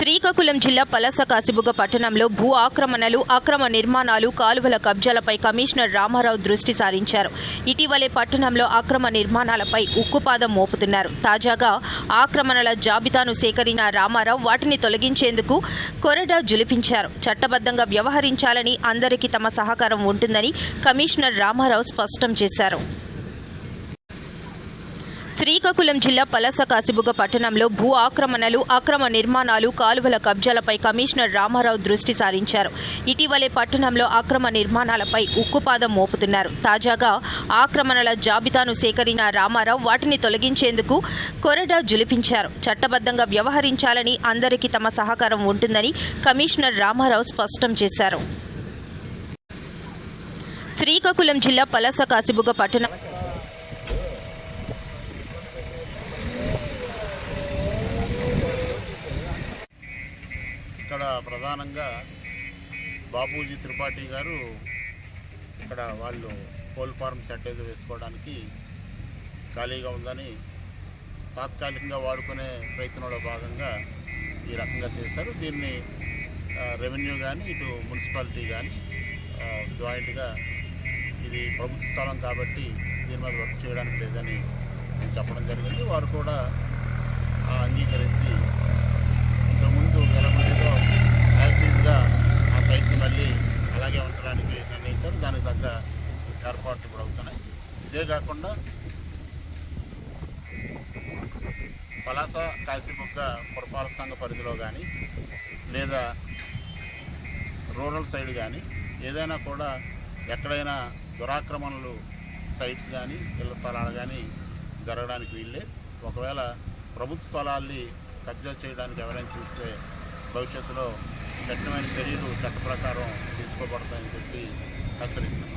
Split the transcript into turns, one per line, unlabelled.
శ్రీకాకుళం జిల్లా పలస కాసిబుగ పట్టణంలో భూ ఆక్రమణలు అక్రమ నిర్మాణాలు కాలువల కబ్జాలపై కమిషనర్ రామారావు దృష్టి సారించారు. ఇటీవలే పట్టణంలో అక్రమ నిర్మాణాలపై ఉక్కుపాదం మోపుతున్నారు. తాజాగా ఆక్రమణల జాబితాను సేకరించిన రామారావు వాటిని తొలగించేందుకు కొరడా జులిపించారు. చట్టబద్ధంగా వ్యవహరించాలని అందరికీ తమ సహకారం ఉంటుందని కమిషనర్ రామారావు స్పష్టం చేశారు. శ్రీకాకుళం జిల్లా పలస కాసిబుగ పట్టణంలో భూ ఆక్రమణలు అక్రమ నిర్మాణాలు కాలువల కబ్జాలపై కమిషనర్ రామారావు దృష్టి సారించారు. ఇటీవలే పట్టణంలో అక్రమ నిర్మాణాలపై ఉక్కుపాదం మోపుతున్నారు. తాజాగా ఆక్రమణల జాబితాను సేకరించిన రామారావు వాటిని తొలగించేందుకు కొరడా జులిపించారు. చట్టబద్ధంగా వ్యవహరించాలని అందరికీ తమ సహకారం ఉంటుందని కమిషనర్ రామారావు స్పష్టం చేశారు. శ్రీకాకుళం జిల్లా పలస కాసిబుగ పట్టణం
ఇక్కడ ప్రధానంగా బాపూజీ త్రిపాఠి గారు ఇక్కడ వాళ్ళు కోల్ ఫార్మ్ సెట్ ఏదో వేసుకోవడానికి ఖాళీగా ఉందని తాత్కాలికంగా వాడుకునే ప్రయత్నంలో భాగంగా ఈ రకంగా చేశారు. దీన్ని రెవెన్యూ కానీ ఇటు మున్సిపాలిటీ కానీ జాయింట్గా ఇది ప్రభుత్వ స్థలం కాబట్టి దీని మీద వర్క్ చేయడానికి లేదని నేను చెప్పడం జరిగింది. వారు కూడా ఆ, ఏర్పాట్లు కూడా అవుతున్నాయి. ఇదే కాకుండా పలాస కాశీముక్క పురపాలక సంఘ పరిధిలో కానీ లేదా రూరల్ సైడ్ కానీ ఏదైనా కూడా ఎక్కడైనా దురాక్రమణలు సైట్స్ కానీ ఇళ్ళ స్థలాలు కానీ జరగడానికి వీళ్ళే ఒకవేళ ప్రభుత్వ స్థలాల్ని కబ్జా చేయడానికి ఎవరైనా చూస్తే భవిష్యత్తులో కఠినమైన చర్యలు చట్ట ప్రకారం తీసుకోబడతాయని చెప్పి హెచ్చరిస్తున్నాం.